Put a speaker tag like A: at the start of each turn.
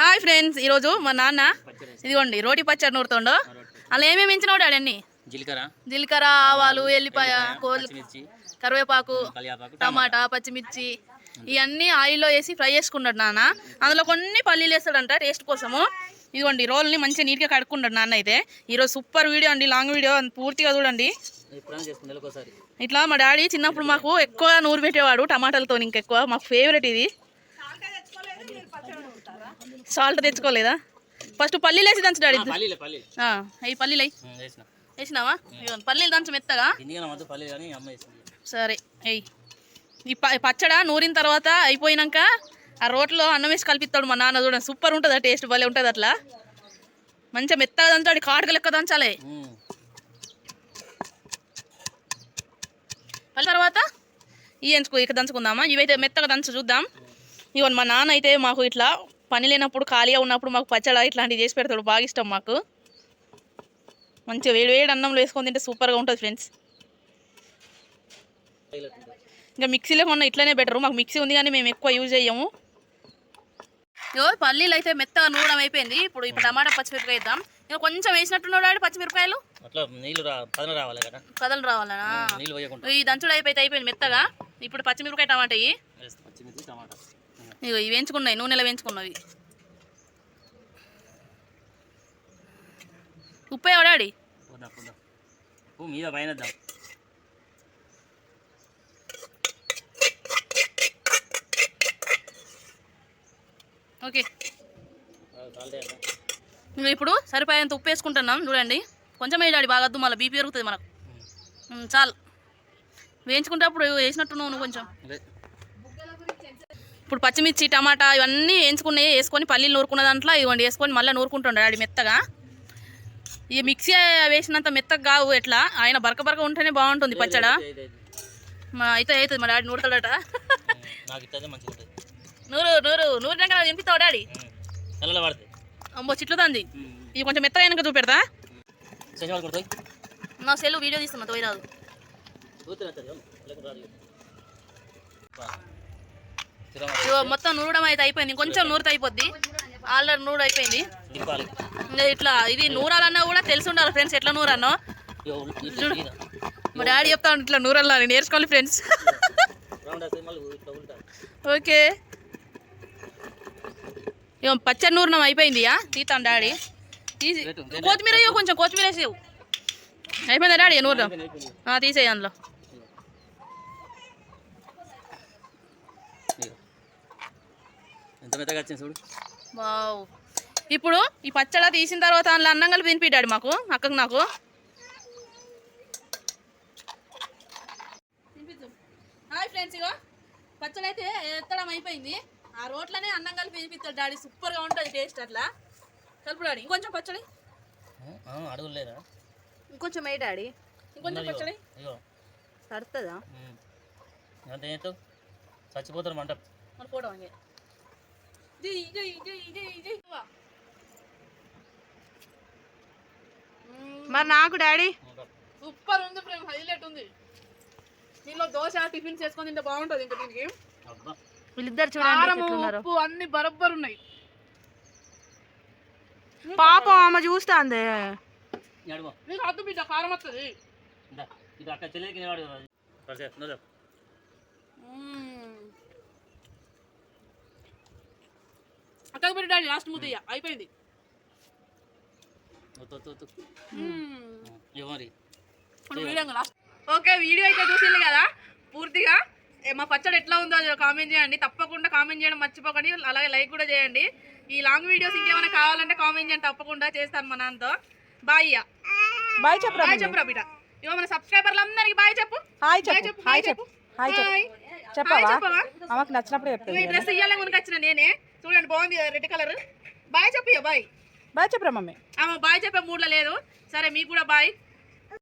A: Hi friends ఈరోజు మా నాన్న ఇదిగోండి రోటి పచ్చడి నూరుతుండో. అలా ఏమేమి ఎంచినాడు అన్ని?
B: జీలకర్ర
A: జీలకర్ర ఆవాలు ఎల్లిపాయ కోల్ కరివేపాకు టమాటా. పచ్చిమిర్చి ఇవన్నీ ఆయిల్లో వేసి ఫ్రై చేసుకున్నాడు నాన్న. అందులో కొన్ని పల్లీలు వేస్తాడంట టేస్ట్ కోసము. ఇదిగోండి రోల్ని మంచిగా నీట్గా కడుక్కున్నాడు నాన్న అయితే. ఈరోజు సూపర్ వీడియో అండి లాంగ్ వీడియో పూర్తిగా చూడండి. ఇట్లా మా డాడీ చిన్నప్పుడు మాకు ఎక్కువ నూరు పెట్టేవాడు టమాటాలతో ఇంకెక్కువ. మాకు ఫేవరెట్ ఇది. సాల్ట్ తెచ్చుకోలేదా? ఫస్ట్ పల్లీలు వేసి దంచు డాడీ
B: పల్లీలు
A: అవి పల్లీలు అయ్యి వేసినావా? పల్లీలు దంచు మెత్తగా. సరే ఎయ్ ఈ పచ్చడ నూరిన తర్వాత అయిపోయినాక ఆ రోట్లో అన్నం వేసి కలిపిస్తాడు మా నాన్న చూడండి సూపర్ ఉంటుంది టేస్ట్? భలే ఉంటుంది అట్లా. మంచిగా మెత్తగా దంచాడు కాటుక లెక్క దంచాలి. మళ్ళీ తర్వాత ఈ ఎంచుకో ఇక దంచుకుందామా? ఇవైతే మెత్తగా దంచు చూద్దాం. ఇవన్నీ మా నాన్న అయితే మాకు ఇట్లా పని లేనప్పుడు ఖాళీగా ఉన్నప్పుడు మాకు పచ్చడ ఇట్లాంటివి చేసి పెడతాడు. బాగా ఇష్టం మాకు. మంచిగా వేడి వేడి అన్నంలో వేసుకొని తింటే సూపర్గా ఉంటుంది ఫ్రెండ్స్. ఇంకా మిక్సీలో కొన్న ఇట్లనే బెటర్ మాకు మిక్సీ ఉంది కానీ మేము ఎక్కువ యూజ్ చేయము ఇగో పల్లీలు అయితే మెత్తగా నూనె అయిపోయింది. ఇప్పుడు ఇప్పుడు టమాటా పచ్చిమిరపకాయ వేద్దాం. ఇంకా కొంచెం వేసినట్టున్నాడు పచ్చిమిరపకాయలు.
B: అట్లా నీళ్ళు రా పదన రావాలి కదా.
A: కథలు రావాలనా ఈ దంచుడు అయిపోతే అయిపోయింది మెత్తగా. ఇప్పుడు పచ్చిమిరపకాయ టమాటా. ఇవి వేయించుకున్నాయి నూనెలో వేయించుకున్నవి. ఉప్పు వేయవా డాడీ.
B: పోద్దాం పోద్దాం ఉప్పు మీద పైన
A: ఓకే. ఇంకా ఇప్పుడు సరిపోయేంత ఉప్పు వేసుకుంటున్నాం చూడండి. కొంచెం వేయి డాడీ బాగా వద్దు మళ్ళీ బీపీ పెరుగుతుంది మనకు. చాలు. వేయించుకుంటప్పుడు వేసినట్టు నువ్వు కొంచెం. ఇప్పుడు పచ్చిమిర్చి టమాటా ఇవన్నీ వేయించుకున్నాయి వేసుకొని పల్లీలు నూరుకున్న దాంట్లో ఇవ్వండి. వేసుకొని మళ్ళీ నూరుకుంటుండే డాడీ మెత్తగా. ఈ మిక్సీ వేసినంత మెత్తగా కావు ఎట్లా? ఆయన బరక బరక ఉంటేనే బాగుంటుంది పచ్చడా. అయితే అవుతుంది మా డాడీ నూరుతాడట. నూరు నూరు నూరినాక నాకు తినిపిస్తావు డాడీ? అమ్మో చిట్లు తంది. ఇది కొంచెం మెత్తగా అయినాక చూపెడతా. నా సెల్ వీడియో తీస్తున్నా తోయి రాదు. ఇగో మొత్తం నూరడం అయితే అయిపోయింది. కొంచెం నూరితే అయిపోద్ది. ఆల్రెడీ నూరు అయిపోయింది. ఇట్లా ఇది నూరాలన్నా కూడా తెలిసి ఉండాలి ఫ్రెండ్స్ ఎట్లా నూరన్నో. మా డాడీ చెప్తా ఉంటే ఇట్లా నూరల్లా నేర్చుకోవాలి ఫ్రెండ్స్. ఓకే. ఇక పచ్చడి నూరినం అయిపోయింది యా తీతాను డాడీ. తీసి కొత్తిమీర కొంచెం కొత్తిమీర వేసి ఇవ్వు. అయిపోయిందా డాడీ నూరడం? ఆ, తీసేయి అందులో
B: ఇగో. ఎంత మెత్తగా వచ్చింది చూడు
A: వావ్. ఇప్పుడు ఈ పచ్చడి తీసిన తర్వాత అందులో అన్నం కలిపి తినిపి డాడీ మాకు అక్కకు నాకు. హాయ్ ఫ్రెండ్స్ ఇగో పచ్చడి అయితే ఎత్తడం అయిపోయింది. ఆ రోట్లనే అన్నం కలిపి తినిపిస్తాడు డాడీ. సూపర్గా ఉంటుంది టేస్ట్ అట్లా. కలుపు డాడీ ఇంకొంచెం పచ్చడి.
B: ఆ, అడుగులు లేదా?
A: ఇంకొంచెం వేయి డాడీ. ఇంకొంచెం పచ్చడి. సరుతుందా?
B: చచ్చిపోతారు మంట.
A: మన ఫోటో జై
C: మరి నాకు డాడీ?
A: సూపర్ ఉంది ఫ్రెండ్ హైలైట్ ఉంది. దీనిలో దోశ టిఫిన్ చేసుకొని తింటే బాగుంటుంది ఇంకా దీనికి.
B: అబ్బా.
C: వీళ్ళిద్దరు చూడండి
A: కారం ఉప్పు అన్ని బరబ్బర్ ఉన్నాయి.
C: పాపం ఆమె చూస్తాంది.
A: నీకు అద్దు బిడ్డ కారం వస్తుంది.
B: ఇందా ఇది అక్కడ నిలబడు సరే నువ్వు చెప్పు.
A: అక్కడికి పెట్టి డాడీ లాస్ట్ ముద్దయ్య అయిపోయింది
B: వద్దు, వద్దు, వద్దు.
A: మ్మ్. ఇప్పుడు వీడియో లాస్ట్ ఓకే వీడియో అయితే చూసింది కదా? పూర్తిగా. మా పచ్చడి ఎట్లా ఉందో అది కామెంట్ చేయండి. తప్పకుండా కామెంట్ చేయడం మర్చిపోకండి. అలాగే లైక్ కూడా చేయండి. ఈ లాంగ్ వీడియోస్ ఇంకేమైనా కావాలంటే కామెంట్ చేయండి. తప్పకుండా చేస్తాను మా నాన్నతో. బాయ్.
C: బాయ్ చెప్పరా
A: బాయ్ చెప్పురా బిడ్డ ఇవ్వ మన సబ్స్క్రైబర్లు అందరికి బాయ్ చెప్పు.
C: హాయ్
A: బాయ్
C: చెప్పు.
A: చెప్పు
C: హాయ్ చెప్పు.
A: చెప్పు.
C: హాయ్ చెప్పు. చెప్పవా? నచ్చినప్పుడు
A: ఈ డ్రెస్ ఇయ్యాలని కొనుకొచ్చిన నేనే. చూడండి బాగుంది కదా రెడ్ కలర్? బాయ్ చెప్పు బాయ్.
C: బాయ్ చెప్పరా మమ్మీ.
A: ఆమె బాయ్ చెప్పే మూడ్లో లేదు. సరే మీకు కూడా బాయ్.